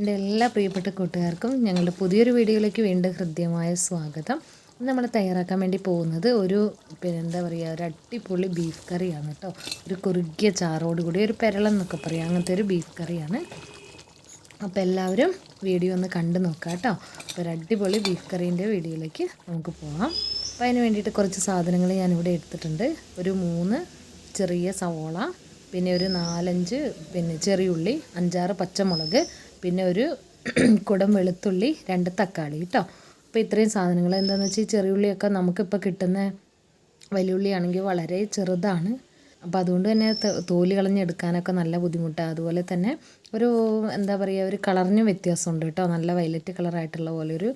എന്റെ എല്ലാ പ്രിയപ്പെട്ട കൂട്ടുകാർക്കും ഞങ്ങളുടെ പുതിയൊരു വീഡിയോയിലേക്ക് വീണ്ടും ഹൃദ്യമായ സ്വാഗതം. നമ്മൾ തയ്യാറാക്കാൻ വേണ്ടി പോകുന്നത് ഒരു പിന്നെ എന്താ പറയുക ഒരു അടിപൊളി ബീഫ് കറിയാണ് കേട്ടോ. ഒരു കുറുകിയ ചാറോട് കൂടി ഒരു പെരളം എന്നൊക്കെ പറയാം. അങ്ങനത്തെ ഒരു ബീഫ് കറിയാണ്. അപ്പോൾ എല്ലാവരും വീഡിയോ ഒന്ന് കണ്ടു നോക്കാം കേട്ടോ. അപ്പോൾ ഒരു അടിപൊളി ബീഫ് കറീന്റെ വീഡിയോയിലേക്ക് നമുക്ക് പോകാം. അപ്പോൾ അതിന് വേണ്ടിയിട്ട് കുറച്ച് സാധനങ്ങൾ ഞാനിവിടെ എടുത്തിട്ടുണ്ട്. ഒരു മൂന്ന് ചെറിയ സവോള പിന്നെ ഒരു നാലഞ്ച് പിന്നെ ചെറിയുള്ളി അഞ്ചാറ് പച്ചമുളക് പിന്നെ ഒരു കുടം വെളുത്തുള്ളി രണ്ട് തക്കാളി കേട്ടോ അപ്പോൾ ഇത്രയും സാധനങ്ങൾ എന്താണെന്ന് വെച്ചാൽ ചെറിയുള്ളിയൊക്കെ നമുക്കിപ്പോൾ കിട്ടുന്ന വലിയുള്ളിയാണെങ്കിൽ വളരെ ചെറുതാണ്. അപ്പോൾ അതുകൊണ്ട് തന്നെ തോൽ കളഞ്ഞെടുക്കാനൊക്കെ നല്ല ബുദ്ധിമുട്ടാണ് അതുപോലെ തന്നെ ഒരു എന്താ പറയുക ഒരു കളറിന് വ്യത്യാസമുണ്ട് കേട്ടോ നല്ല വയലറ്റ് കളറായിട്ടുള്ള പോലെ ഒരു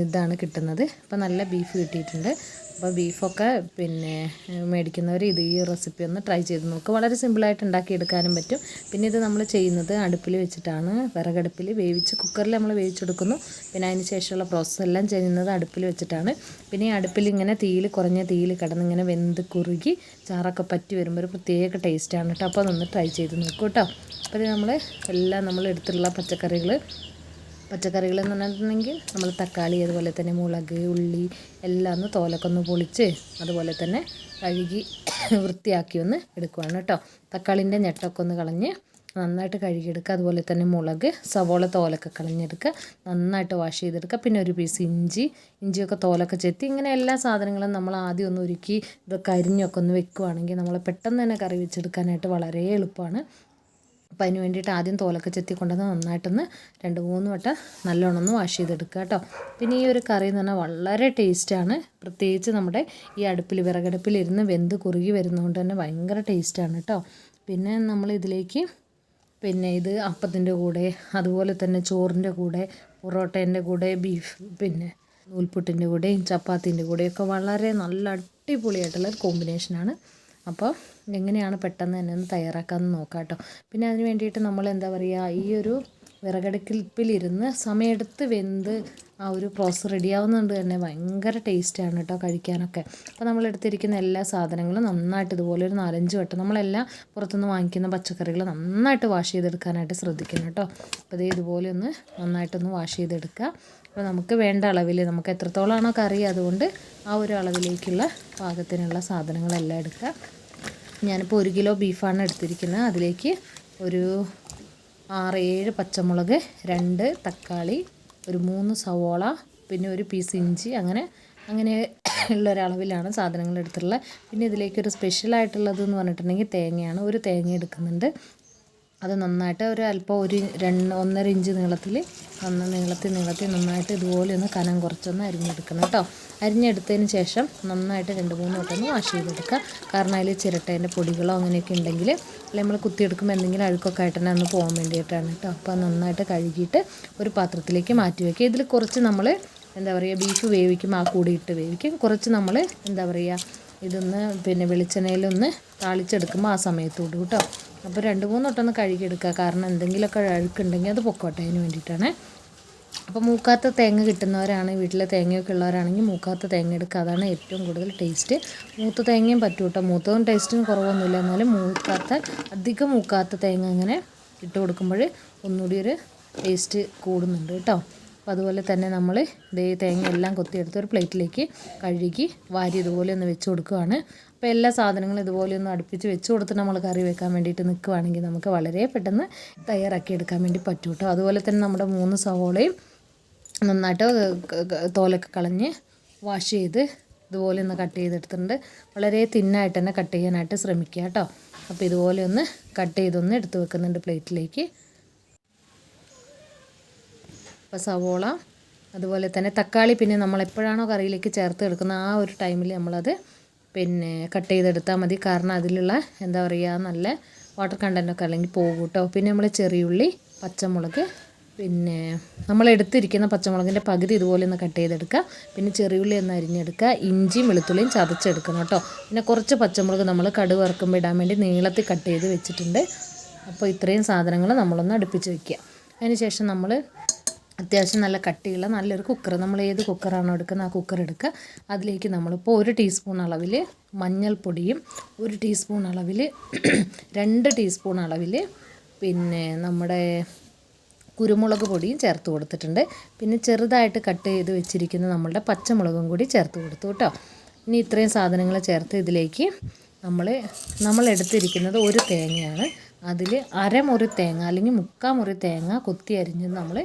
ഇതാണ് കിട്ടുന്നത്. അപ്പോൾ നല്ല ബീഫ് കിട്ടിയിട്ടുണ്ട്. അപ്പോൾ ബീഫൊക്കെ പിന്നെ മേടിക്കുന്നവർ ഇത് ഈ റെസിപ്പി ഒന്ന് ട്രൈ ചെയ്ത് നോക്കുക വളരെ സിമ്പിളായിട്ട് ഉണ്ടാക്കിയെടുക്കാനും പറ്റും. പിന്നെ ഇത് നമ്മൾ ചെയ്യുന്നത് അടുപ്പിൽ വെച്ചിട്ടാണ്. വിറകടുപ്പിൽ വേവിച്ച് കുക്കറിൽ നമ്മൾ വേവിച്ചെടുക്കുന്നു. പിന്നെ അതിന് ശേഷമുള്ള പ്രോസസ്സ് എല്ലാം ചെയ്യുന്നത് അടുപ്പിൽ വെച്ചിട്ടാണ്. പിന്നെ ഈ അടുപ്പിൽ ഇങ്ങനെ തീയിൽ കുറഞ്ഞ തീയിൽ കിടന്ന് ഇങ്ങനെ വെന്ത് കുറുകി ചാറൊക്കെ പറ്റി വരുമ്പോൾ ഒരു പ്രത്യേക ടേസ്റ്റാണ് കേട്ടോ അപ്പോൾ അതൊന്ന് ട്രൈ ചെയ്ത് നോക്കൂ കേട്ടോ അപ്പോൾ നമ്മൾ എല്ലാം നമ്മൾ എടുത്തിട്ടുള്ള പച്ചക്കറികൾ പച്ചക്കറികൾ എന്ന് പറഞ്ഞിട്ടുണ്ടെങ്കിൽ നമ്മൾ തക്കാളി അതുപോലെ തന്നെ മുളക് ഉള്ളി എല്ലാം ഒന്ന് തോലൊക്കെ ഒന്ന് പൊളിച്ച് അതുപോലെ തന്നെ കഴുകി വൃത്തിയാക്കി ഒന്ന് എടുക്കുവാണ് കേട്ടോ. തക്കാളിന്റെ ഞെട്ടൊക്കെ ഒന്ന് കളഞ്ഞ് നന്നായിട്ട് കഴുകിയെടുക്കുക. അതുപോലെ തന്നെ മുളക് സവോള തോലൊക്കെ കളഞ്ഞെടുക്കുക. നന്നായിട്ട് വാഷ് ചെയ്തെടുക്കുക. പിന്നെ ഒരു പീസ് ഇഞ്ചി ഇഞ്ചിയൊക്കെ തോലൊക്കെ ചെത്തി ഇങ്ങനെ എല്ലാ സാധനങ്ങളും നമ്മൾ ആദ്യം ഒന്ന് ഒരുക്കി ഇതൊക്കെ അരിഞ്ഞൊക്കെ ഒന്ന് വെക്കുവാണെങ്കിൽ നമ്മൾ പെട്ടെന്ന് തന്നെ കറി വെച്ചെടുക്കാനായിട്ട് വളരെ എളുപ്പമാണ്. അപ്പം അതിന് വേണ്ടിയിട്ട് ആദ്യം തോലൊക്കെ ചെത്തി കൊണ്ടുവന്ന് നന്നായിട്ടൊന്ന് രണ്ട് മൂന്ന് വട്ടം നല്ലോണം ഒന്ന് വാഷ് ചെയ്തെടുക്കുക കേട്ടോ. പിന്നെ ഈ ഒരു കറി എന്ന് പറഞ്ഞാൽ വളരെ ടേസ്റ്റാണ് പ്രത്യേകിച്ച് നമ്മുടെ ഈ അടുപ്പിൽ വിറകടുപ്പിലിരുന്ന് വെന്ത് കുറുകി വരുന്നതുകൊണ്ട് തന്നെ ഭയങ്കര ടേസ്റ്റാണ് കേട്ടോ. പിന്നെ നമ്മൾ ഇതിലേക്ക് പിന്നെ ഇത് അപ്പത്തിന്റെ കൂടെ അതുപോലെ തന്നെ ചോറിന്റെ കൂടെ പൊറോട്ടേന്റെ കൂടെ ബീഫ് പിന്നെ നൂൽപുട്ടിന്റെ കൂടെയും ചപ്പാത്തിന്റെ കൂടെയൊക്കെ വളരെ നല്ല അടിപൊളിയായിട്ടുള്ള കോമ്പിനേഷനാണ് അപ്പോൾ എങ്ങനെയാണ് പെട്ടെന്ന് തന്നെ ഒന്ന് തയ്യാറാക്കാമെന്ന് നോക്കാം കേട്ടോ. പിന്നെ അതിന് വേണ്ടിയിട്ട് നമ്മൾ എന്താ പറയുക ഈ ഒരു വിറകടുപ്പിലിരുന്ന് സമയമെടുത്ത് വെന്ത് ആ ഒരു പ്രോസസ്സ് റെഡിയാവുന്നതുകൊണ്ട് തന്നെ ഭയങ്കര ടേസ്റ്റാണ് കേട്ടോ കഴിക്കാനൊക്കെ. അപ്പോൾ നമ്മൾ എടുത്തിരിക്കുന്ന എല്ലാ സാധനങ്ങളും നന്നായിട്ട് ഇതുപോലെ ഒരു നാലഞ്ച് വട്ടം നമ്മളെല്ലാം പുറത്തുനിന്ന് വാങ്ങിക്കുന്ന പച്ചക്കറികൾ നന്നായിട്ട് വാഷ് ചെയ്തെടുക്കാനായിട്ട് ശ്രദ്ധിക്കണം കേട്ടോ. അപ്പോൾ ഇതേ ഇതുപോലെ ഒന്ന് നന്നായിട്ടൊന്ന് വാഷ് ചെയ്തെടുക്കുക. അപ്പോൾ നമുക്ക് വേണ്ട അളവിൽ നമുക്ക് എത്രത്തോളമാണോ കറി അതുകൊണ്ട് ആ ഒരു അളവിലേക്കുള്ള പാകത്തിനുള്ള സാധനങ്ങളെല്ലാം എടുക്കുക. ഞാനിപ്പോൾ ഒരു കിലോ ബീഫാണ് എടുത്തിരിക്കുന്നത്. അതിലേക്ക് ഒരു ആറ് ഏഴ് പച്ചമുളക് രണ്ട് തക്കാളി ഒരു മൂന്ന് സവോള പിന്നെ ഒരു പീസ് ഇഞ്ചി അങ്ങനെ അങ്ങനെ ഉള്ള ഒരളവിലാണ് സാധനങ്ങൾ എടുത്തിട്ടുള്ളത്. പിന്നെ ഇതിലേക്ക് ഒരു സ്പെഷ്യലായിട്ടുള്ളത് എന്ന് പറഞ്ഞിട്ടുണ്ടെങ്കിൽ തേങ്ങയാണ്. ഒരു തേങ്ങ എടുക്കുന്നുണ്ട്. അത് നന്നായിട്ട് ഒരു അല്പം ഒരു രണ്ട് ഒന്നര ഇഞ്ച് നീളത്തിൽ ഒന്ന് നീളത്തിൽ നീളത്തിൽ നന്നായിട്ട് ഇതുപോലെ ഒന്ന് കനം കുറച്ചൊന്ന് അരിഞ്ഞെടുക്കണം കേട്ടോ. അരിഞ്ഞെടുത്തതിന് ശേഷം നന്നായിട്ട് രണ്ട് മൂന്ന് വട്ടം ഒന്ന് വാഷ് ചെയ്തെടുക്കുക. കാരണം അതിൽ ചിരട്ടേന്റെ പൊടികളോ അങ്ങനെയൊക്കെ ഉണ്ടെങ്കിൽ അല്ലെങ്കിൽ നമ്മൾ കുത്തിയെടുക്കുമ്പോൾ എന്തെങ്കിലും അഴുക്കൊക്കെ ആയിട്ട് തന്നെ ഒന്ന് പോകാൻ വേണ്ടിയിട്ടാണ് കേട്ടോ. അപ്പോൾ നന്നായിട്ട് കഴുകിയിട്ട് ഒരു പാത്രത്തിലേക്ക് മാറ്റി വയ്ക്കുക. ഇതിൽ കുറച്ച് നമ്മൾ എന്താ പറയുക ബീഫ് വേവിക്കും ആ കൂടിയിട്ട് വേവിക്കും. കുറച്ച് നമ്മൾ എന്താ പറയുക ഇതൊന്ന് പിന്നെ വെളിച്ചെണ്ണയിലൊന്ന് താളിച്ചെടുക്കുമ്പോൾ ആ സമയത്തോട് കേട്ടോ. അപ്പോൾ രണ്ട് മൂന്ന് വട്ടം ഒന്ന് കഴുകിയെടുക്കുക. കാരണം എന്തെങ്കിലുമൊക്കെ അഴുക്കുണ്ടെങ്കിൽ അത് പൊക്കോട്ടെ അതിന് വേണ്ടിയിട്ടാണ്. അപ്പോൾ മൂക്കാത്ത തേങ്ങ കിട്ടുന്നവരാണ് വീട്ടിലെ തേങ്ങയൊക്കെ ഉള്ളവരാണെങ്കിൽ മൂക്കാത്ത തേങ്ങ എടുക്കുക. അതാണ് ഏറ്റവും കൂടുതൽ ടേസ്റ്റ് മൂത്ത തേങ്ങയും പറ്റും കേട്ടോ മൂത്തതും ടേസ്റ്റിന് കുറവൊന്നുമില്ല. എന്നാലും മൂക്കാത്ത അധികം മൂക്കാത്ത തേങ്ങ അങ്ങനെ ഇട്ട് കൊടുക്കുമ്പോൾ ഒന്നുകൂടി ഒരു ടേസ്റ്റ് കൂടുന്നുണ്ട് കേട്ടോ. അപ്പോൾ അതുപോലെ തന്നെ നമ്മൾ ഇതേ തേങ്ങ എല്ലാം കൊത്തിയെടുത്ത് ഒരു പ്ലേറ്റിലേക്ക് കഴുകി വാരി ഇതുപോലെ ഒന്ന് വെച്ച് കൊടുക്കുകയാണ് അപ്പോൾ എല്ലാ സാധനങ്ങളും ഇതുപോലെ ഒന്ന് അടുപ്പിച്ച് വെച്ച് കൊടുത്ത് നമ്മൾ കറി വെക്കാൻ വേണ്ടിയിട്ട് നിൽക്കുകയാണെങ്കിൽ നമുക്ക് വളരെ പെട്ടെന്ന് തയ്യാറാക്കി എടുക്കാൻ വേണ്ടി പറ്റും കേട്ടോ അതുപോലെ തന്നെ നമ്മുടെ മൂന്ന് സവോളയും നന്നായിട്ട് തോലൊക്കെ കളഞ്ഞ് വാഷ് ചെയ്ത് ഇതുപോലെ ഒന്ന് കട്ട് ചെയ്തെടുത്തിട്ടുണ്ട്. വളരെ തിന്നായിട്ട് തന്നെ കട്ട് ചെയ്യാനായിട്ട് ശ്രമിക്കുക കേട്ടോ അപ്പോൾ ഇതുപോലെ ഒന്ന് കട്ട് ചെയ്തൊന്ന് എടുത്ത് വെക്കുന്നുണ്ട് പ്ലേറ്റിലേക്ക്. അപ്പോൾ സവോള അതുപോലെ തന്നെ തക്കാളി പിന്നെ നമ്മൾ എപ്പോഴാണോ കറിയിലേക്ക് ചേർത്ത് എടുക്കുന്ന ആ ഒരു ടൈമിൽ നമ്മളത് പിന്നെ കട്ട് ചെയ്തെടുത്താൽ മതി. കാരണം അതിലുള്ള എന്താ പറയുക നല്ല വാട്ടർ കണ്ടന്റൊക്കെ അല്ലെങ്കിൽ പോകും കേട്ടോ. പിന്നെ നമ്മൾ ചെറിയുള്ളി പച്ചമുളക് പിന്നെ നമ്മൾ എടുത്തിരിക്കുന്ന പച്ചമുളകിന്റെ പകുതി ഇതുപോലെ ഒന്ന് കട്ട് ചെയ്തെടുക്കുക. പിന്നെ ചെറിയുള്ളി ഒന്ന് അരിഞ്ഞെടുക്കുക. ഇഞ്ചിയും വെളുത്തുള്ളിയും ചതച്ചെടുക്കണം കേട്ടോ. പിന്നെ കുറച്ച് പച്ചമുളക് നമ്മൾ കടുക് വറക്കുമ്പോൾ ഇടാൻ വേണ്ടി നീളത്തിൽ കട്ട് ചെയ്ത് വെച്ചിട്ടുണ്ട്. അപ്പോൾ ഇത്രയും സാധനങ്ങൾ നമ്മളൊന്ന് അടുപ്പിച്ച് വയ്ക്കുക അതിന് ശേഷം നമ്മൾ അത്യാവശ്യം നല്ല കട്ടിയുള്ള നല്ലൊരു കുക്കർ നമ്മൾ ഏത് കുക്കറാണോ എടുക്കുന്നത് ആ കുക്കർ എടുക്കുക. അതിലേക്ക് നമ്മളിപ്പോൾ ഒരു ടീസ്പൂൺ അളവിൽ മഞ്ഞൾപ്പൊടിയും ഒരു ടീസ്പൂൺ അളവിൽ രണ്ട് ടീസ്പൂൺ അളവിൽ പിന്നെ നമ്മുടെ കുരുമുളക് പൊടിയും ചേർത്ത് കൊടുത്തിട്ടുണ്ട്. പിന്നെ ചെറുതായിട്ട് കട്ട് ചെയ്ത് വെച്ചിരിക്കുന്ന നമ്മളുടെ പച്ചമുളകും കൂടി ചേർത്ത് കൊടുത്തു കേട്ടോ. ഇനി ഇത്രയും സാധനങ്ങൾ ചേർത്ത് ഇതിലേക്ക് നമ്മൾ നമ്മൾ എടുത്തിരിക്കുന്നത് ഒരു തേങ്ങയാണ്. അതിൽ അരമുറി തേങ്ങ അല്ലെങ്കിൽ മുക്കാൽ മുറി തേങ്ങ കൊത്തി അരിഞ്ഞ് നമ്മൾ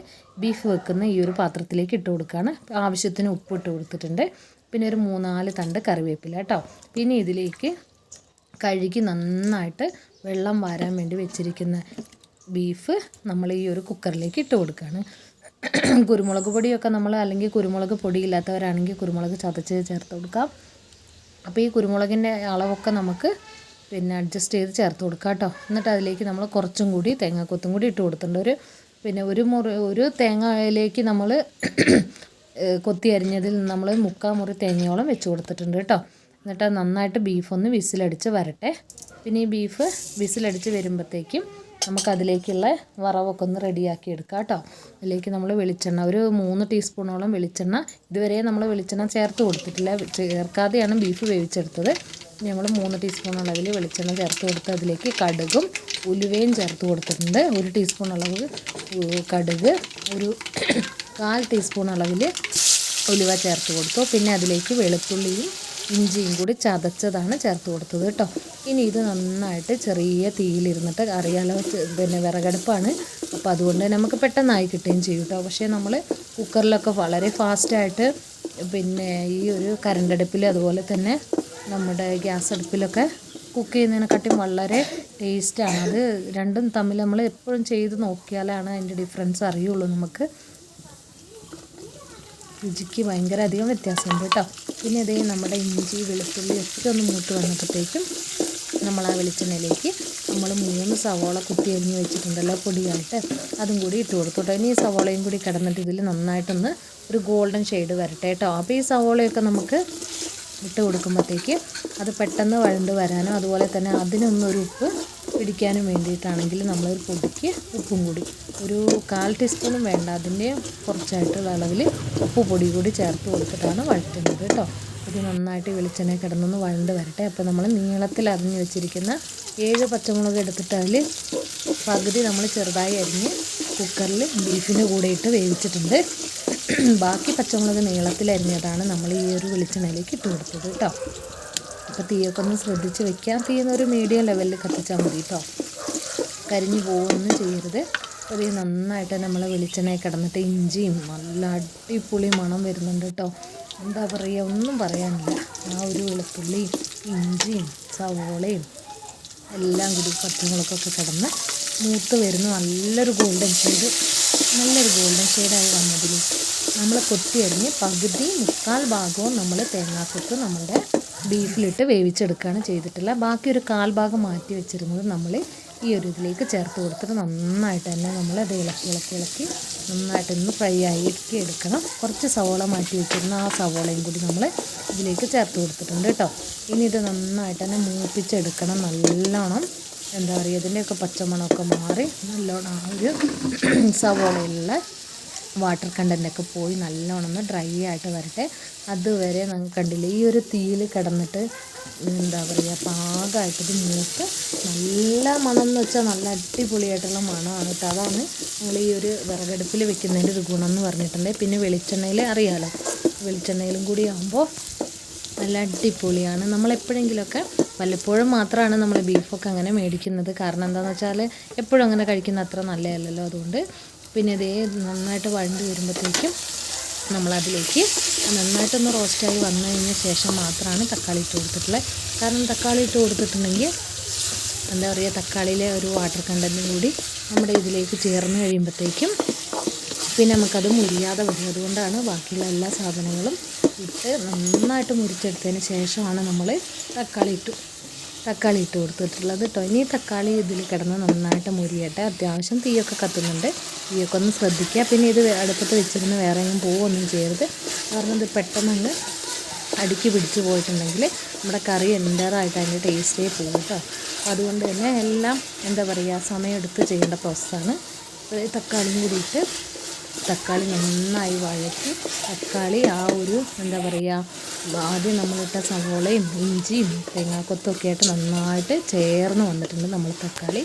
ബീഫ് വെക്കുന്ന ഈ ഒരു പാത്രത്തിലേക്ക് ഇട്ട് കൊടുക്കുകയാണ്. ആവശ്യത്തിന് ഉപ്പ് ഇട്ട് കൊടുത്തിട്ടുണ്ട്. പിന്നെ ഒരു മൂന്നാൽ തണ്ട് കറിവേപ്പില കേട്ടോ. പിന്നെ ഇതിലേക്ക് കഴുകി നന്നായിട്ട് വെള്ളം വാരാൻ വേണ്ടി വെച്ചിരിക്കുന്ന ബീഫ് നമ്മൾ ഈ ഒരു കുക്കറിലേക്ക് ഇട്ട് കൊടുക്കുകയാണ്. കുരുമുളക് പൊടിയൊക്കെ നമ്മൾ അല്ലെങ്കിൽ കുരുമുളക് പൊടിയില്ലാത്തവരാണെങ്കിൽ കുരുമുളക് ചതച്ച് ചേർത്ത് കൊടുക്കാം. അപ്പോൾ ഈ കുരുമുളകിന്റെ അളവൊക്കെ നമുക്ക് പിന്നെ അഡ്ജസ്റ്റ് ചെയ്ത് ചേർത്ത് കൊടുക്കാം കേട്ടോ എന്നിട്ട് അതിലേക്ക് നമ്മൾ കുറച്ചും കൂടി തേങ്ങാക്കൊത്തും കൂടി ഇട്ട് കൊടുത്തിട്ടുണ്ട്. ഒരു പിന്നെ ഒരു മുറി ഒരു തേങ്ങയിലേക്ക് നമ്മൾ കൊത്തി അരിഞ്ഞതിൽ നമ്മൾ മുക്കാൽ മുറി തേങ്ങയോളം വെച്ച് കൊടുത്തിട്ടുണ്ട് കേട്ടോ എന്നിട്ട് നന്നായിട്ട് ബീഫ് ഒന്ന് വിസിലടിച്ച് വരട്ടെ. പിന്നെ ഈ ബീഫ് വിസിലടിച്ച് വരുമ്പോഴത്തേക്കും നമുക്കതിലേക്കുള്ള വറവൊക്കെ ഒന്ന് റെഡിയാക്കി എടുക്കാം കേട്ടോ അതിലേക്ക് നമ്മൾ വെളിച്ചെണ്ണ ഒരു മൂന്ന് ടീസ്പൂണോളം വെളിച്ചെണ്ണ. ഇതുവരെ നമ്മൾ വെളിച്ചെണ്ണ ചേർത്ത് കൊടുത്തിട്ടില്ല. ചേർക്കാതെയാണ് ബീഫ് വേവിച്ചെടുത്തത്. നമ്മൾ മൂന്ന് ടീസ്പൂൺ അളവിൽ വെളിച്ചെണ്ണ ചേർത്ത് കൊടുത്ത് അതിലേക്ക് കടുകും ഉലുവയും ചേർത്ത് കൊടുത്തിട്ടുണ്ട്. ഒരു ടീസ്പൂൺ അളവ് കടുക് ഒരു കാൽ ടീസ്പൂൺ അളവിൽ ഉലുവ ചേർത്ത് കൊടുത്തു. പിന്നെ അതിലേക്ക് വെളുത്തുള്ളിയും ഇഞ്ചിയും കൂടി ചതച്ചതാണ് ചേർത്ത് കൊടുത്തത് കേട്ടോ. ഇനി ഇത് നന്നായിട്ട് ചെറിയ തീയിലിരുന്നിട്ട് അറിയാലോ പിന്നെ വിറകടുപ്പാണ്. അപ്പോൾ അതുകൊണ്ട് നമുക്ക് പെട്ടെന്നായി കിട്ടുകയും ചെയ്യും കേട്ടോ. പക്ഷേ നമ്മൾ കുക്കറിലൊക്കെ വളരെ ഫാസ്റ്റായിട്ട് പിന്നെ ഈ ഒരു കരണ്ടടുപ്പിൽ അതുപോലെ തന്നെ നമ്മുടെ ഗ്യാസ് അടുപ്പിലൊക്കെ കുക്ക് ചെയ്യുന്നതിനെക്കാട്ടിയും വളരെ ടേസ്റ്റാണ്. അത് രണ്ടും തമ്മിൽ നമ്മൾ എപ്പോഴും ചെയ്ത് നോക്കിയാലാണ് അതിന്റെ ഡിഫറൻസ് അറിയുള്ളൂ നമുക്ക്. രുചിക്ക് ഭയങ്കര അധികം വ്യത്യാസമുണ്ട് കേട്ടോ. പിന്നെ ഇതേ നമ്മുടെ ഇഞ്ചി വെളുത്തുള്ളി ഒക്കെ ഒന്ന് മൂത്ത് വന്നപ്പോഴത്തേക്കും നമ്മൾ ആ വെളിച്ചെണ്ണയിലേക്ക് നമ്മൾ മൂന്ന് സവോള കുത്തി അരിഞ്ഞ് വെച്ചിട്ടുണ്ടല്ലോ പൊടിയായിട്ട് അതും കൂടി ഇട്ട് കൊടുത്തോട്ടെ ഇനി ഈ സവോളയും കൂടി കിടന്നിട്ട് ഇതിൽ നന്നായിട്ടൊന്ന് ഒരു ഗോൾഡൻ ഷെയ്ഡ് വരട്ടെ കേട്ടോ. അപ്പോൾ ഈ സവോളയൊക്കെ നമുക്ക് ഇട്ട് കൊടുക്കുമ്പോഴത്തേക്ക് അത് പെട്ടെന്ന് വഴണ്ട് വരാനും അതുപോലെ തന്നെ അതിനൊന്നൊരു ഉപ്പ് പിടിക്കാനും വേണ്ടിയിട്ടാണെങ്കിൽ നമ്മളൊരു പൊടിക്ക് ഉപ്പും കൂടി. ഒരു കാൽ ടീസ്പൂണും വേണ്ട അതിന്റെ കുറച്ചായിട്ടുള്ള അളവിൽ ഉപ്പ് പൊടി കൂടി ചേർത്ത് കൊടുത്തിട്ടാണ് വഴറ്റുന്നത് കേട്ടോ. ഇത് നന്നായിട്ട് വെളിച്ചെണ്ണ കിടന്നൊന്ന് വഴണ്ട് വരട്ടെ. അപ്പോൾ നമ്മൾ നീളത്തിൽ അരിഞ്ഞ് വെച്ചിരിക്കുന്ന ഏഴ് പച്ചമുളക് എടുത്തിട്ട് അതിൽ പകുതി നമ്മൾ ചെറുതായി അരിഞ്ഞ് കുക്കറിൽ ബീഫിന്റെ കൂടെ ഇട്ട് വേവിച്ചിട്ടുണ്ട്. ബാക്കി പച്ചമുളക് നീളത്തിൽ അരിഞ്ഞതാണ് നമ്മൾ ഈ ഒരു വെളിച്ചെണ്ണയിലേക്ക് ഇട്ട് കൊടുത്തത് കേട്ടോ. അപ്പോൾ തീയൊക്കെ ഒന്ന് ശ്രദ്ധിച്ച് വെക്കാൻ തീയുന്ന ഒരു മീഡിയം ലെവലിൽ കത്തിച്ചാൽ മതി കേട്ടോ. കരിഞ്ഞു പോകുമെന്ന് ചെയ്യരുത്. അത് നന്നായിട്ട് നമ്മൾ വെളിച്ചെണ്ണയിൽ കിടന്നിട്ട് ഇഞ്ചിയും നല്ല അടിപൊളി മണം വരുന്നുണ്ട് കേട്ടോ. എന്താ പറയുക? ഒന്നും പറയാനില്ല. ആ ഒരു വെളുത്തുള്ളിയും ഇഞ്ചിയും സവോളയും എല്ലാം കൂടി പച്ചമുളകൊക്കെ കിടന്ന് മൂത്ത് വരുന്ന നല്ലൊരു ഗോൾഡൻ ഷെയ്ഡ് നല്ലൊരു ഗോൾഡൻ ഷെയ്ഡായി വന്നതിൽ നമ്മൾ കൊത്തിയരിഞ്ഞ് പകുതി മുക്കാൽ ഭാഗവും നമ്മൾ തേങ്ങാക്കൊത്ത് നമ്മുടെ ബീഫിലിട്ട് വേവിച്ചെടുക്കുകയാണ് ചെയ്തിട്ടുള്ളത്. ബാക്കി ഒരു കാൽ ഭാഗം മാറ്റി വെച്ചിരുന്നത് നമ്മൾ ഈ ഒരു ഇതിലേക്ക് ചേർത്ത് കൊടുത്തിട്ട് നന്നായിട്ട് തന്നെ നമ്മൾ അത് ഇളക്കി ഇളക്കി ഇളക്കി നന്നായിട്ട് ഒന്ന് ഫ്രൈ ആക്കി എടുക്കണം. കുറച്ച് സവോള മാറ്റി വെച്ചിരുന്ന ആ സവോളയും കൂടി നമ്മൾ ഇതിലേക്ക് ചേർത്ത് കൊടുത്തിട്ടുണ്ട് കേട്ടോ. ഇനി ഇത് നന്നായിട്ട് തന്നെ മൂപ്പിച്ചെടുക്കണം നല്ലോണം. എന്താ പറയുക ഇതിന്റെയൊക്കെ പച്ചമണമൊക്കെ മാറി നല്ലോണം ആ ഒരു സവോളയിലുള്ള വാട്ടർ കണ്ടന്റൊക്കെ പോയി നല്ലോണം ഒന്ന് ഡ്രൈ ആയിട്ട് വരട്ടെ. അതുവരെ നമുക്ക് കണ്ടില്ല ഈ ഒരു തീയിൽ കിടന്നിട്ട് എന്താ പറയുക പാകമായിട്ടത് മൂത്ത് നല്ല മണം എന്ന് വെച്ചാൽ നല്ല അടിപൊളിയായിട്ടുള്ള മണമാണ് കേട്ടോ. അതാണ് നമ്മൾ ഈ ഒരു വിറകടുപ്പിൽ വെക്കുന്നതിന്റെ ഒരു ഗുണം എന്ന് പറഞ്ഞിട്ടുണ്ട്. പിന്നെ വെളിച്ചെണ്ണയിൽ അറിയാമല്ലോ വെളിച്ചെണ്ണയിലും കൂടി ആകുമ്പോൾ നല്ല അടിപൊളിയാണ്. നമ്മളെപ്പോഴെങ്കിലുമൊക്കെ വല്ലപ്പോഴും മാത്രമാണ് നമ്മൾ ബീഫൊക്കെ അങ്ങനെ മേടിക്കുന്നത്. കാരണം എന്താണെന്ന് വെച്ചാൽ എപ്പോഴും അങ്ങനെ കഴിക്കുന്ന അത്ര നല്ലതല്ലല്ലോ. അതുകൊണ്ട് പിന്നെ ഇതേ നന്നായിട്ട് വഴണ്ടി വരുമ്പോഴത്തേക്കും നമ്മളതിലേക്ക് നന്നായിട്ടൊന്ന് റോസ്റ്റായി വന്നു കഴിഞ്ഞ ശേഷം മാത്രമാണ് തക്കാളി ഇട്ട് കൊടുത്തിട്ടുള്ളത് കാരണം തക്കാളി ഇട്ട് കൊടുത്തിട്ടുണ്ടെങ്കിൽ എന്താ പറയുക തക്കാളിയിലെ ഒരു വാട്ടർ കണ്ടന്റും കൂടി നമ്മുടെ ഇതിലേക്ക് ചേർന്ന് കഴിയുമ്പോഴത്തേക്കും പിന്നെ നമുക്കത് മുരിയാതെ വരും. അതുകൊണ്ടാണ് ബാക്കിയുള്ള എല്ലാ സാധനങ്ങളും ഇട്ട് നന്നായിട്ട് മുരിച്ചെടുത്തതിന് ശേഷമാണ് നമ്മൾ തക്കാളി ഇട്ടു തക്കാളി ഇട്ട് കൊടുത്തിട്ടുള്ളത് കേട്ടോ ഇനി തക്കാളി ഇതിൽ കിടന്ന് നന്നായിട്ട് മുരിയട്ടെ. അത്യാവശ്യം തീയൊക്കെ കത്തുന്നുണ്ട്. തീയൊക്കെ ഒന്ന് ശ്രദ്ധിക്കുക. പിന്നെ ഇത് അടുപ്പത്ത് വെച്ചിരുന്ന് വേറെ എങ്ങും പോവുകയൊന്നും ചെയ്യരുത്. കാരണം ഇത് പെട്ടെന്ന് അടുക്കി പിടിച്ച് പോയിട്ടുണ്ടെങ്കിൽ നമ്മുടെ കറി എന്റേതായിട്ട് അതിന്റെ ടേസ്റ്റേ പോകും കേട്ടോ അതുകൊണ്ട് തന്നെ എല്ലാം എന്താ പറയുക സമയമെടുത്ത് ചെയ്യേണ്ട പ്രോസസ്സാണ് തക്കാളിയും കൂടിയിട്ട് തക്കാളി നന്നായി വഴറ്റി തക്കാളി ആ ഒരു എന്താ പറയുക ആദ്യം നമ്മളിട്ട സവോളയും ഇഞ്ചിയും തേങ്ങാക്കൊത്തൊക്കെ ആയിട്ട് നന്നായിട്ട് ചേർന്ന് വന്നിട്ടുണ്ട് നമ്മൾ തക്കാളി.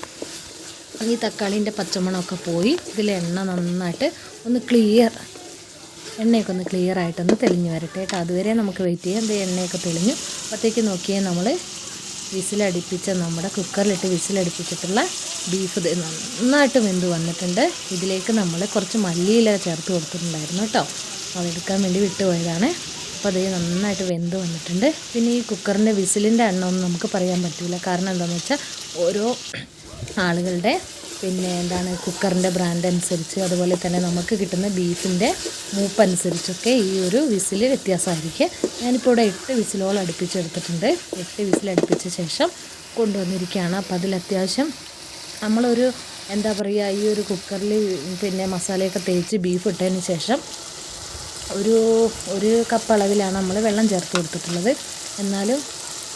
ഈ തക്കാളീന്റെ പച്ചമണമൊക്കെ പോയി ഇതിൽ എണ്ണ നന്നായിട്ട് ഒന്ന് ക്ലിയർ എണ്ണയൊക്കെ ഒന്ന് ക്ലിയർ ആയിട്ടൊന്ന് തെളിഞ്ഞ് വരട്ടെ കേട്ടോ. അതുവരെ നമുക്ക് വെയിറ്റ് ചെയ്യാം. എന്താ എണ്ണയൊക്കെ തെളിഞ്ഞു. അപ്പോഴത്തേക്ക് നോക്കിയാൽ നമ്മൾ വിസിലടിപ്പിച്ച നമ്മുടെ കുക്കറിലിട്ട് വിസിലടിപ്പിച്ചിട്ടുള്ള ബീഫ് നന്നായിട്ട് വെന്ത് വന്നിട്ടുണ്ട്. ഇതിലേക്ക് നമ്മൾ കുറച്ച് മല്ലിയില ചേർത്ത് കൊടുത്തിട്ടുണ്ടായിരുന്നു കേട്ടോ. അതെടുക്കാൻ വേണ്ടി വിട്ടുപോയതാണ് അപ്പോൾ അത് നന്നായിട്ട് വെന്ത് വന്നിട്ടുണ്ട്. പിന്നെ ഈ കുക്കറിന്റെ വിസിലിന്റെ എണ്ണമൊന്നും നമുക്ക് പറയാൻ പറ്റില്ല കാരണം എന്താണെന്ന് വെച്ചാൽ ഓരോ ആളുകളുടെ പിന്നെ എന്താണ് കുക്കറിന്റെ ബ്രാൻഡ് അനുസരിച്ച് അതുപോലെ തന്നെ നമുക്ക് കിട്ടുന്ന ബീഫിന്റെ മൂപ്പനുസരിച്ചൊക്കെ ഈ ഒരു വിസിൽ വ്യത്യാസമായിരിക്കും. ഞാനിപ്പോൾ ഇവിടെ എട്ട് വിസിലോളം അടുപ്പിച്ചെടുത്തിട്ടുണ്ട്. എട്ട് വിസിൽ അടുപ്പിച്ച ശേഷം കൊണ്ടുവന്നിരിക്കുകയാണ്. അപ്പോൾ അതിൽ അത്യാവശ്യം നമ്മളൊരു എന്താ പറയുക ഈ ഒരു കുക്കറിൽ പിന്നെ മസാലയൊക്കെ തേച്ച് ബീഫ് ഇട്ടതിന് ശേഷം ഒരു ഒരു കപ്പ് അളവിലാണ് നമ്മൾ വെള്ളം ചേർത്ത് കൊടുത്തിട്ടുള്ളത്. എന്നാലും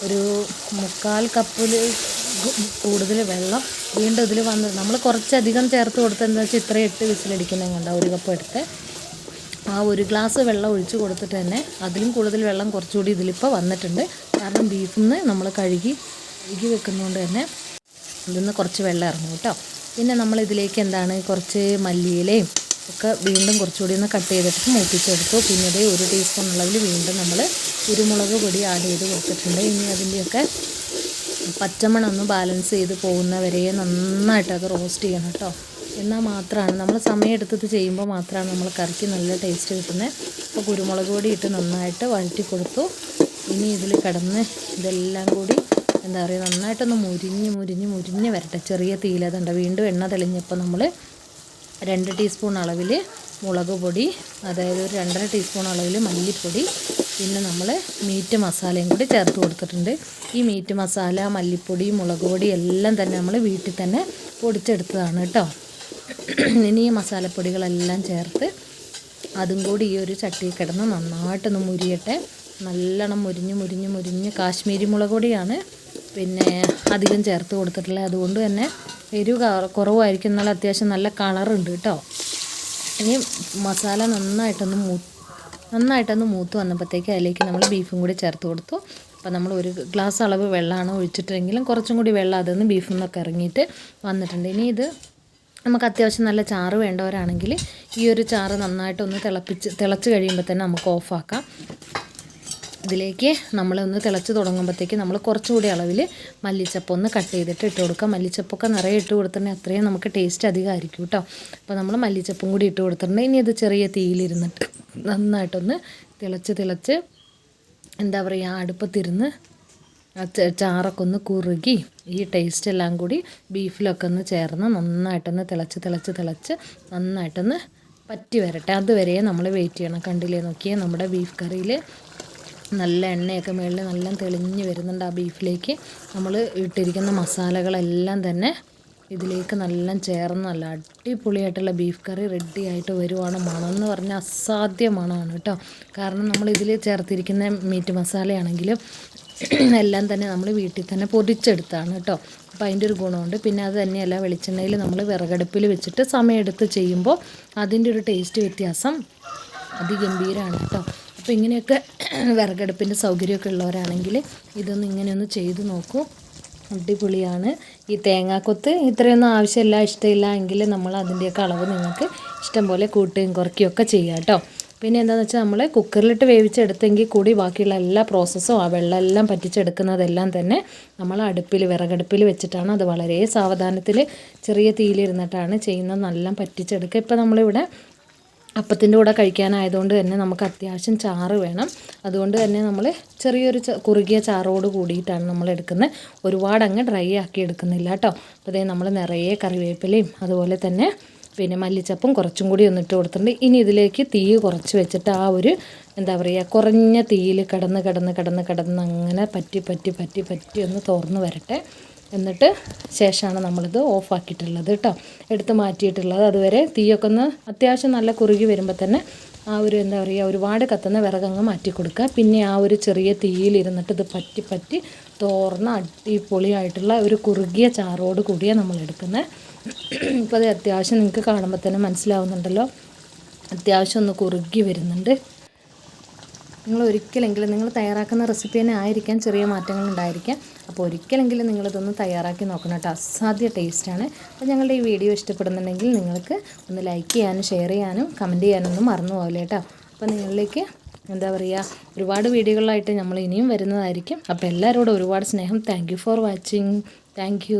ഒരു മുക്കാൽ കപ്പിൽ കൂടുതൽ വെള്ളം വീണ്ടും ഇതിൽ വന്ന് നമ്മൾ കുറച്ചധികം ചേർത്ത് കൊടുത്ത് എന്താ വെച്ചാൽ ഇത്രയും എട്ട് വിസിലടിക്കുന്നത് ഒരു കപ്പ് എടുത്ത്. ആ ഒരു ഗ്ലാസ് വെള്ളം ഒഴിച്ച് കൊടുത്തിട്ട് തന്നെ അതിലും കൂടുതൽ വെള്ളം കുറച്ചുകൂടി ഇതിലിപ്പോൾ വന്നിട്ടുണ്ട്. കാരണം ബീഫിൽ നിന്ന് നമ്മൾ കഴുകി കഴുകി വെക്കുന്നതുകൊണ്ട് തന്നെ ഇതിൽ നിന്ന് കുറച്ച് വെള്ളം ഇറങ്ങും കേട്ടോ. പിന്നെ നമ്മൾ ഇതിലേക്ക് എന്താണ് കുറച്ച് മല്ലിയിലയും ഒക്കെ വീണ്ടും കുറച്ചുകൂടി ഒന്ന് കട്ട് ചെയ്തിട്ട് മൂപ്പിച്ചെടുത്തു. പിന്നെ ഇത് ഒരു ടീസ്പൂൺ അളവിൽ വീണ്ടും നമ്മൾ കുരുമുളക് പൊടി ആഡ് ചെയ്ത് കൊടുത്തിട്ടുണ്ട്. ഇനി അതിന്റെയൊക്കെ പച്ചമണം ഒന്ന് ബാലൻസ് ചെയ്ത് പോകുന്നവരെ നന്നായിട്ട് അത് റോസ്റ്റ് ചെയ്യണം കേട്ടോ. എന്നാൽ മാത്രമാണ് നമ്മൾ സമയമെടുത്തത് ചെയ്യുമ്പോൾ മാത്രമാണ് നമ്മൾ കറിക്ക് നല്ല ടേസ്റ്റ് കിട്ടുന്നത്. അപ്പോൾ കുരുമുളക് പൊടി ഇട്ട് നന്നായിട്ട് വഴറ്റി കൊടുത്തു. ഇനി ഇതിൽ കിടന്ന് ഇതെല്ലാം കൂടി എന്താ പറയുക നന്നായിട്ടൊന്ന് മുരിഞ്ഞ് മുരിഞ്ഞ് മുരിഞ്ഞ് വരട്ടെ. ചെറിയ തീയിലതുണ്ട് വീണ്ടും എണ്ണ തെളിഞ്ഞപ്പോൾ നമ്മൾ രണ്ട് ടീസ്പൂൺ അളവിൽ മുളക് പൊടി അതായത് ഒരു രണ്ടര ടീസ്പൂൺ അളവിൽ മല്ലിപ്പൊടി പിന്നെ നമ്മൾ മീറ്റ് മസാലയും കൂടി ചേർത്ത് കൊടുത്തിട്ടുണ്ട്. ഈ മീറ്റ് മസാല മല്ലിപ്പൊടി മുളക് പൊടി എല്ലാം തന്നെ നമ്മൾ വീട്ടിൽ തന്നെ പൊടിച്ചെടുത്തതാണ് കേട്ടോ ഇനി ഈ മസാലപ്പൊടികളെല്ലാം ചേർത്ത് അതും കൂടി ഈ ഒരു ചട്ടിയിൽ കിടന്ന് നന്നായിട്ടൊന്ന് മുരിയട്ടെ. നല്ലോണം മുരിഞ്ഞ് മുരിഞ്ഞ് മുരിഞ്ഞ് കാശ്മീരി മുളക് പൊടിയാണ് പിന്നെ അധികം ചേർത്ത് കൊടുത്തിട്ടില്ല. അതുകൊണ്ട് തന്നെ എരിവ് കുറവായിരിക്കും എന്നാൽ അത്യാവശ്യം നല്ല കളറുണ്ട് കേട്ടോ ഇനി മസാല നന്നായിട്ടൊന്ന് മൂ നന്നായിട്ടൊന്ന് മൂത്ത് വന്നപ്പോഴത്തേക്ക് അതിലേക്ക് നമ്മൾ ബീഫും കൂടി ചേർത്ത് കൊടുത്തു. അപ്പോൾ നമ്മൾ ഒരു ഗ്ലാസ് അളവ് വെള്ളമാണ് ഒഴിച്ചിട്ടെങ്കിലും കുറച്ചും കൂടി വെള്ളം അതിൽ നിന്ന് ബീഫിൽ നിന്നൊക്കെ ഇറങ്ങിയിട്ട് വന്നിട്ടുണ്ട്. ഇനി ഇത് നമുക്ക് അത്യാവശ്യം നല്ല ചാറ് വേണ്ടവരാണെങ്കിൽ ഈ ഒരു ചാറ് നന്നായിട്ടൊന്ന് തിളപ്പിച്ച് തിളച്ച് കഴിയുമ്പോൾ തന്നെ നമുക്ക് ഓഫാക്കാം ഇതിലേക്ക് നമ്മളൊന്ന് തിളച്ച് തുടങ്ങുമ്പോഴത്തേക്ക് നമ്മൾ കുറച്ചുകൂടി അളവിൽ മല്ലിച്ചപ്പ് ഒന്ന് കട്ട് ചെയ്തിട്ട് ഇട്ട് കൊടുക്കുക. മല്ലിച്ചപ്പൊക്കെ നിറയെ ഇട്ട് കൊടുത്തിട്ടുണ്ടെങ്കിൽ അത്രയും നമുക്ക് ടേസ്റ്റ് അധികമായിരിക്കും കേട്ടോ. അപ്പോൾ നമ്മൾ മല്ലിച്ചപ്പും കൂടി ഇട്ട് കൊടുത്തിട്ടുണ്ട്. ഇനി അത് ചെറിയ തീയിലിരുന്നിട്ട് നന്നായിട്ടൊന്ന് തിളച്ച് തിളച്ച് എന്താ പറയുക അടുപ്പത്തിരുന്ന് ചാറൊക്കെ ഒന്ന് കുറുകി ഈ ടേസ്റ്റ് എല്ലാം കൂടി ബീഫിലൊക്കെ ഒന്ന് ചേർന്ന് നന്നായിട്ടൊന്ന് തിളച്ച് തിളച്ച് തിളച്ച് നന്നായിട്ടൊന്ന് പറ്റി വരട്ടെ. അതുവരെ നമ്മൾ വെയിറ്റ് ചെയ്യണം. കണ്ടില്ലേ? നോക്കിയേ? നമ്മുടെ ബീഫ് കറിയിൽ നല്ല എണ്ണയൊക്കെ മുകളിൽ നല്ല തെളിഞ്ഞ് വരുന്നുണ്ട് ആ ബീഫിലേക്ക്. നമ്മൾ ഇട്ടിരിക്കുന്ന മസാലകളെല്ലാം തന്നെ ഇതിലേക്ക് നല്ല ചേർന്ന് നല്ല അടിപൊളിയായിട്ടുള്ള ബീഫ് കറി റെഡി ആയിട്ട് വരുവാണ്. മണം എന്ന് പറഞ്ഞാൽ അസാധ്യ മണമാണ് കേട്ടോ. കാരണം നമ്മൾ ഇതിൽ ചേർത്തിരിക്കുന്ന മീറ്റ് മസാലയാണെങ്കിലും എല്ലാം തന്നെ നമ്മൾ വീട്ടിൽ തന്നെ പൊടിച്ചെടുത്താണ് കേട്ടോ. അപ്പോൾ അതിന്റെ ഒരു ഗുണമുണ്ട്. പിന്നെ അത് തന്നെയല്ല വെളിച്ചെണ്ണയിൽ നമ്മൾ വിറകടുപ്പിൽ വെച്ചിട്ട് സമയമെടുത്ത് ചെയ്യുമ്പോൾ അതിന്റെ ഒരു ടേസ്റ്റ് വ്യത്യാസം അതിഗംഭീരമാണ് കേട്ടോ. അപ്പോൾ ഇങ്ങനെയൊക്കെ വിറകടുപ്പിന്റെ സൗകര്യമൊക്കെ ഉള്ളവരാണെങ്കിൽ ഇതൊന്ന് ഇങ്ങനെയൊന്ന് ചെയ്ത് നോക്കൂ. അടിപൊളിയാണ്. ഈ തേങ്ങാക്കൊത്ത് ഇത്രയൊന്നും ആവശ്യമില്ല ഇഷ്ടമില്ല എങ്കിൽ നമ്മൾ അതിന്റെയൊക്കെ അളവ് നിങ്ങൾക്ക് ഇഷ്ടം പോലെ കൂട്ടുകയും കുറയ്ക്കുകയും ഒക്കെ ചെയ്യാം കേട്ടോ. പിന്നെ എന്താണെന്ന് വെച്ചാൽ നമ്മൾ കുക്കറിലിട്ട് വേവിച്ചെടുത്തെങ്കിൽ കൂടി ബാക്കിയുള്ള എല്ലാ പ്രോസസ്സും ആ വെള്ളമെല്ലാം പറ്റിച്ചെടുക്കുന്നതെല്ലാം തന്നെ നമ്മൾ അടുപ്പിൽ വിറകടുപ്പിൽ വെച്ചിട്ടാണ് അത് വളരെ സാവധാനത്തിൽ ചെറിയ തീയിലിരുന്നിട്ടാണ് ചെയ്യുന്നത്. നല്ല പറ്റിച്ചെടുക്കുക. ഇപ്പോൾ നമ്മളിവിടെ അപ്പത്തിന്റെ കൂടെ കഴിക്കാനായതുകൊണ്ട് തന്നെ നമുക്ക് അത്യാവശ്യം ചാറ് വേണം. അതുകൊണ്ട് തന്നെ നമ്മൾ ചെറിയൊരു കുറുകിയ ചാറോട് കൂടിയിട്ടാണ് നമ്മൾ എടുക്കുന്നത്. ഒരുപാട് അങ്ങ് ഡ്രൈ ആക്കി എടുക്കുന്നില്ല കേട്ടോ. അപ്പോൾ അതേ നമ്മൾ നിറയെ കറിവേപ്പിലയും അതുപോലെ തന്നെ പിന്നെ മല്ലിച്ചപ്പും കുറച്ചും കൂടി ഒന്നിട്ട് കൊടുത്തിട്ടുണ്ട്. ഇനി ഇതിലേക്ക് തീ കുറച്ച് വെച്ചിട്ട് ആ ഒരു എന്താ പറയുക കുറഞ്ഞ തീയിൽ കിടന്ന് കിടന്ന് കിടന്ന് കിടന്ന് അങ്ങനെ പറ്റി പറ്റി പറ്റി പറ്റി ഒന്ന് തോർന്ന് വരട്ടെ. എന്നിട്ട് ശേഷമാണ് നമ്മളിത് ഓഫാക്കിയിട്ടുള്ളത് കേട്ടോ. എടുത്ത് മാറ്റിയിട്ടുള്ളത്. അതുവരെ തീയൊക്കെ ഒന്ന് അത്യാവശ്യം നല്ല കുറുകി വരുമ്പോൾ തന്നെ ആ ഒരു എന്താ പറയുക ഒരുപാട് കത്തുന്ന വിറകങ്ങ് മാറ്റി കൊടുക്കുക. പിന്നെ ആ ഒരു ചെറിയ തീയിലിരുന്നിട്ട് ഇത് പറ്റി പറ്റി തോർന്ന അടിപൊളിയായിട്ടുള്ള ഒരു കുറുകിയ ചാറോട് കൂടിയാണ് നമ്മൾ എടുക്കുന്നത്. ഇപ്പോൾ അത് അത്യാവശ്യം നിങ്ങൾക്ക് കാണുമ്പോൾ തന്നെ മനസ്സിലാവുന്നുണ്ടല്ലോ. അത്യാവശ്യം ഒന്ന് കുറുകി വരുന്നുണ്ട്. നിങ്ങൾ ഒരിക്കലെങ്കിലും നിങ്ങൾ തയ്യാറാക്കുന്ന റെസിപ്പി തന്നെ ആയിരിക്കാം. ചെറിയ മാറ്റങ്ങൾ ഉണ്ടായിരിക്കാം. അപ്പോൾ ഒരിക്കലെങ്കിലും നിങ്ങളിതൊന്ന് തയ്യാറാക്കി നോക്കണം കേട്ടോ. അസാധ്യ ടേസ്റ്റാണ് അപ്പോൾ ഞങ്ങളുടെ ഈ വീഡിയോ ഇഷ്ടപ്പെടുന്നുണ്ടെങ്കിൽ നിങ്ങൾക്ക് ഒന്ന് ലൈക്ക് ചെയ്യാനും ഷെയർ ചെയ്യാനും കമന്റ് ചെയ്യാനൊന്നും മറന്നു പോകില്ല കേട്ടോ. അപ്പോൾ നിങ്ങളിലേക്ക് എന്താ പറയുക ഒരുപാട് വീഡിയോകളായിട്ട് നമ്മൾ ഇനിയും വരുന്നതായിരിക്കും. അപ്പോൾ എല്ലാവരോടും ഒരുപാട് സ്നേഹം. Thank for watching thank